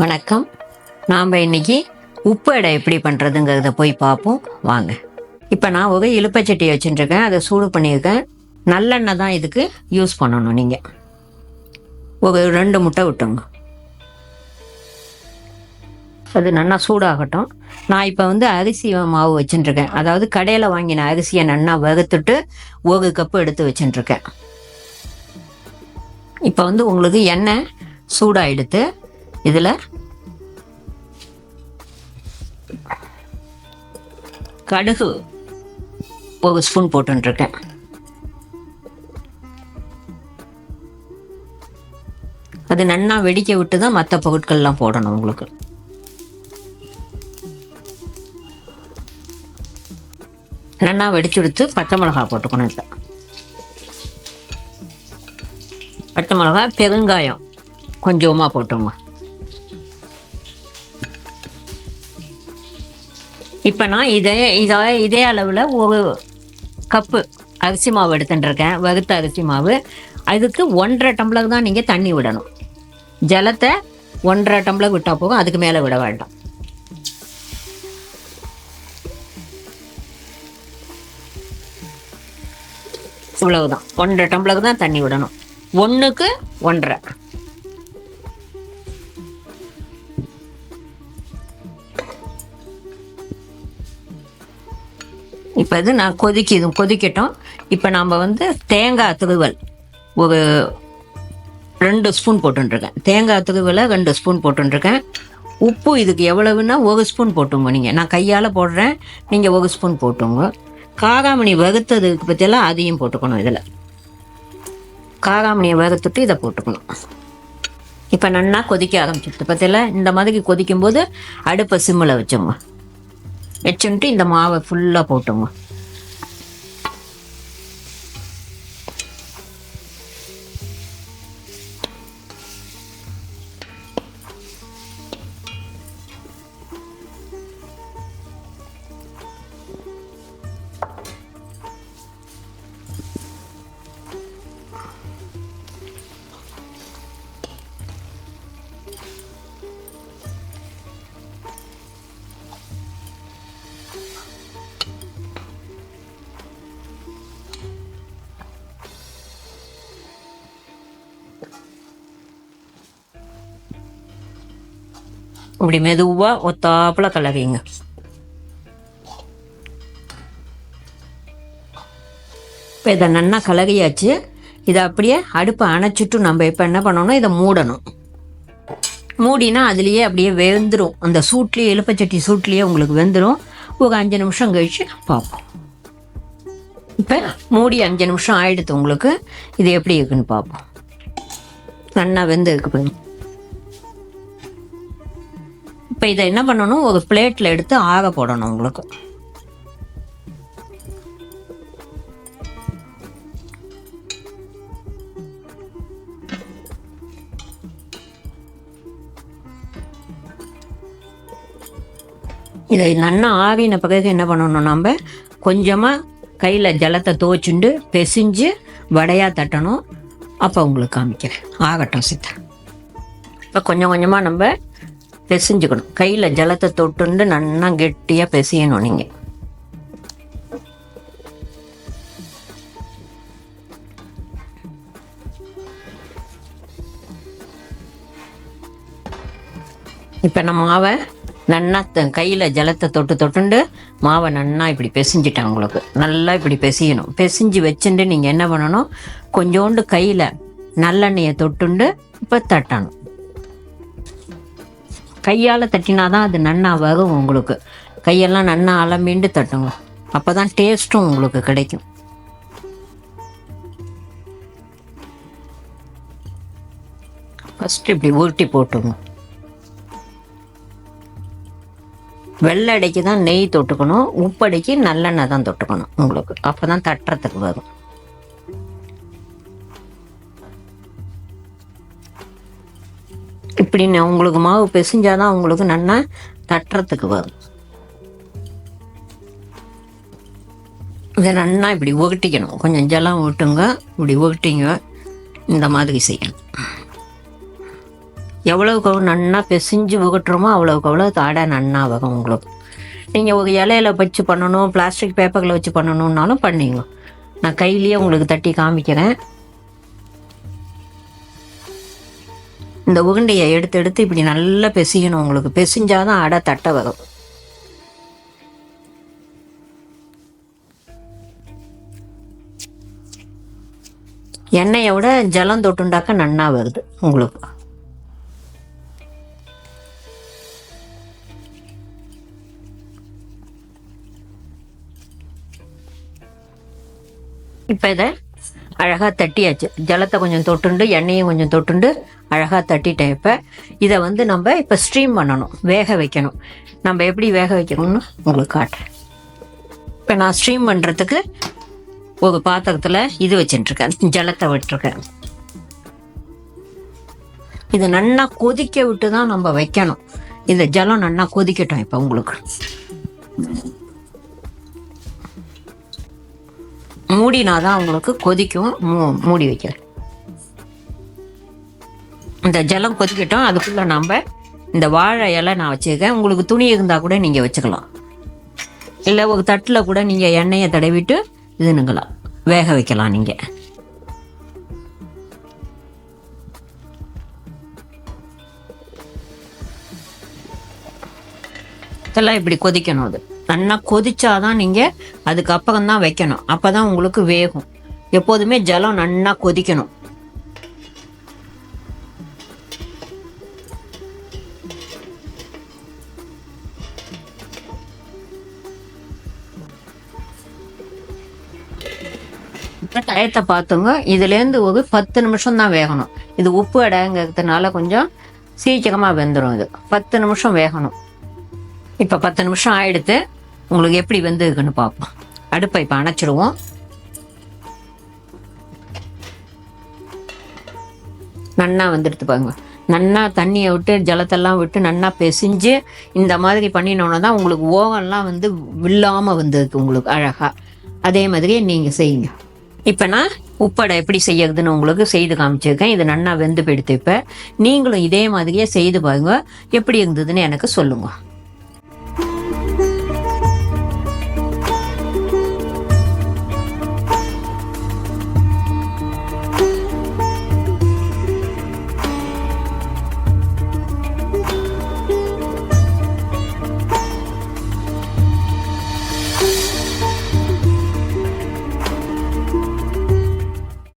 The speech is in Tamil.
வணக்கம். நாம் இன்னைக்கு உப்பு எடை எப்படி பண்ணுறதுங்கிறத போய் பார்ப்போம். வாங்க. இப்போ நான் ஒரு இலுப்பச்சட்டி வச்சுட்டுருக்கேன் அதை சூடு பண்ணியிருக்கேன். நல்லெண்ணெய் தான் இதுக்கு யூஸ் பண்ணணும் நீங்கள் ஒரு ரெண்டு முட்டை விட்டுங்க அது நல்லா சூடாகட்டும். நான் இப்போ வந்து அரிசி மாவு வச்சுட்டுருக்கேன் அதாவது கடையில் வாங்கின அரிசியை நல்லா வறுத்துட்டு ஒரு கப்பு எடுத்து வச்சுட்டுருக்கேன் இப்போ வந்து உங்களுக்கு எண்ணெய் சூடாக எடுத்து இதில்? கடுகு ஒரு ஸ்பூன் போட்டுருக்கேன் அது நன்னா வெடிக்க விட்டு தான் மற்ற பொருட்கள்லாம் போடணும் உங்களுக்கு. நன்னா வெடிச்சு விடுத்து பச்சை மிளகா போட்டுக்கணும் இதில். பச்சை மிளகா பெருங்காயம் கொஞ்சமாக போட்டுங்க இப்போ நான் இதே இதை இதே அளவில் ஒரு கப்பு அரிசி மாவு எடுத்துட்டுருக்கேன். வறுத்த அரிசி மாவு. அதுக்கு ஒன்றரை டம்ளர் தான் நீங்கள் தண்ணி விடணும். ஜலத்தை ஒன்றரை டம்ளர் விட்டால் போகும் அதுக்கு மேலே விட வேண்டாம். இவ்வளவுதான். ஒன்றரை டம்ளர் தான் தண்ணி விடணும். ஒன்றுக்கு ஒன்றரை. இப்போ இது நான் கொதிக்கிது கொதிக்கட்டும். இப்போ நாம் வந்து தேங்காய் திருவல். ஒரு ரெண்டு ஸ்பூன் போட்டுருக்கேன். தேங்காய் திருவலை ரெண்டு ஸ்பூன் போட்டுருக்கேன். உப்பு இதுக்கு எவ்வளவுன்னா ஒரு ஸ்பூன் போட்டுங்க நீங்கள் நான் கையால் போடுறேன். நீங்கள் ஒரு ஸ்பூன் போட்டுங்க. காராமணி வறுத்ததுக்கு பற்றியெல்லாம் அதையும் போட்டுக்கணும் இதில். காராமணியை வறுத்துட்டு இதை போட்டுக்கணும். இப்போ நன்னா கொதிக்க ஆரம்பிச்சிட்டு பற்றியில் இந்த மாதிரி கொதிக்கும்போது அடுப்பை சிம்மில் வச்சோங்க. வச்சுன்ட்டு இந்த மாவை ஃபுல்லாக போட்டுங்க. இப்படி மெதுவாக ஒத்தாப்பில் கலரிங்க இப்போ இதை நல்லா கலகையாச்சு இதை அப்படியே அடுப்பை அணைச்சிட்டு நம்ம இப்போ என்ன பண்ணணும்? இதை மூடணும். மூடினா அதுலேயே அப்படியே வெந்துடும் அந்த சூட்லேயே எலுப்பச்சட்டி சூட்லேயே உங்களுக்கு வெந்துடும் ஒரு அஞ்சு நிமிஷம் கழிச்சு பார்ப்போம். இப்போ மூடி அஞ்சு நிமிஷம் ஆகிடுது உங்களுக்கு. இது எப்படி இருக்குன்னு பார்ப்போம். நன்னா வெந்து இருக்கு இப்போ இதை என்ன பண்ணணும்? ஒரு பிளேட்டில் எடுத்து ஆக போடணும் உங்களுக்கு. இதை நன்னா ஆவின பிறகு என்ன பண்ணணும் நம்ம? கொஞ்சமாக கையில் ஜலத்தை துவச்சுண்டு பெசிஞ்சு வடையாக தட்டணும். அப்போ உங்களுக்கு காமிக்கிறேன். ஆகட்டும் சித்தா. இப்போ கொஞ்சம் கொஞ்சமாக நம்ம பிசைஞ்சுக்கணும். கையில் ஜலத்தை தொட்டுண்டு நல்லா கெட்டியாக பெசியணும் நீங்கள் இப்போ நம்ம மாவை நன்னா கையில் ஜலத்தை தொட்டு தொட்டுண்டு மாவை நன்னா இப்படி பிசைஞ்சிட்டேன் உங்களுக்கு. நல்லா இப்படி பிசையணும். பிசைஞ்சு வச்சுட்டு நீங்கள் என்ன பண்ணணும்? கொஞ்சோண்டு கையில் நல்லெண்ணெயை தொட்டுண்டு இப்போ தட்டணும். கையால் தட்டினாதான் அது நன்னா வரும் உங்களுக்கு. கையெல்லாம் நன்னா அலம்பிண்டு தட்டுங்க அப்போ தான் டேஸ்ட்டும் உங்களுக்கு கிடைக்கும். ஃபஸ்ட்டு இப்படி உருட்டி போட்டுங்க வெள்ளை அடைக்கு தான் நெய் தொட்டுக்கணும் உப்படைக்கு நல்லெண்ணெய் தான் தொட்டுக்கணும் உங்களுக்கு. அப்போ தான் தட்டுறதுக்கு வரும். இப்படி நான் உங்களுக்கு மாவு பிசைஞ்சாதான் உங்களுக்கு நல்லா தட்டுறதுக்கு வரும். இதை நல்லா இப்படி உகட்டிக்கணும். கொஞ்சம் ஜலம் விட்டுங்க இப்படி உகட்டிங்க. இந்த மாதிரி செய்யணும். எவ்வளோக்கு எவ்வளோ நன்னா பிசைஞ்சு உகட்டுறோமோ அவ்வளோக்கு அவ்வளோ அடை நன்னா வகும் உங்களுக்கு. நீங்கள் ஒரு இலையில வச்சு பண்ணணும் பிளாஸ்டிக் பேப்பரில் வச்சு பண்ணணுன்னாலும் பண்ணிங்க. நான் கையிலேயே உங்களுக்கு தட்டி காமிக்கிறேன். இந்த உருண்டையை எடுத்து எடுத்து இப்படி நல்லா பெசியணும் உங்களுக்கு. பெசிஞ்சாதான் அடை தட்டை வரும். எண்ணெயை விட ஜலம் தொட்டுண்டாக்க நன்னா வருது உங்களுக்கு. இப்போ இதை அழகாக தட்டியாச்சு. ஜலத்தை கொஞ்சம் தொட்டுண்டு எண்ணெயும் கொஞ்சம் தொட்டுண்டு அழகாக தட்டிட்டேன் இப்போ. இதை வந்து நம்ம இப்போ ஸ்ட்ரீம் பண்ணணும். வேக வைக்கணும். நம்ம எப்படி வேக வைக்கணும்னு உங்களுக்கு காட்டுறேன். இப்போ நான் ஸ்ட்ரீம் பண்ணுறதுக்கு ஒரு பாத்திரத்தில் இது வச்சுட்டுருக்கேன். ஜலத்தை விட்டுருக்கேன். இது நல்லா கொதிக்க விட்டு தான் நம்ம வைக்கணும். இந்த ஜலம் நல்லா கொதிக்கட்டும் இப்போ உங்களுக்கு. மூடினா தான் அவங்களுக்கு கொதிக்கும். மூ மூடி வைக்கிறேன் இந்த ஜலம் கொதிக்கட்டும். அதுக்குள்ளே நம்ம இந்த வாழை இலை நான் வச்சுருக்கேன். உங்களுக்கு துணி இருந்தால் கூட நீங்கள் வச்சுக்கலாம். இல்லை ஒரு தட்டில் கூட நீங்கள் எண்ணெயை தடவிட்டு இதுனுங்களாம் வேக வைக்கலாம் நீங்கள் இதெல்லாம் இப்படி கொதிக்கணும் அது. நல்லா கொதிச்சாதான் நீங்கள் அதுக்கப்புறம் தான் வைக்கணும். அப்போ தான் உங்களுக்கு வேகும். எப்போதுமே ஜலம் நல்லா கொதிக்கணும். டயத்தை பார்த்துங்க. இதுலேருந்து ஒரு பத்து நிமிஷம் தான் வேகணும். இது உப்பு அடைங்கிறதுனால கொஞ்சம் சீக்கிரமாக வெந்துடும் இது. பத்து நிமிஷம் வேகணும். இப்போ பத்து நிமிஷம் ஆயிடுத்து உங்களுக்கு எப்படி வெந்ததுக்குன்னு பார்ப்போம். அடுப்பை இப்போ அணைச்சிடுவோம். நன்னா வந்துடுத்து பாருங்க. நன்னா தண்ணியை விட்டு ஜலத்தெல்லாம் விட்டு நன்னா பிசைஞ்சு இந்த மாதிரி பண்ணினோன்னா தான் உங்களுக்கு ஓவன்லாம் வந்து வில்லாமல் வந்திருக்கு உங்களுக்கு அழகாக அதே மாதிரியே நீங்கள் செய்யுங்க. இப்போ நான் உப்படை எப்படி செய்யறதுன்னு உங்களுக்கு செய்து காமிச்சிருக்கேன். இது நன்னா வெந்து போயிடுத்து இப்போ. நீங்களும் இதே மாதிரியே செய்து பாருங்க. எப்படி இருந்ததுன்னு எனக்கு சொல்லுங்கள்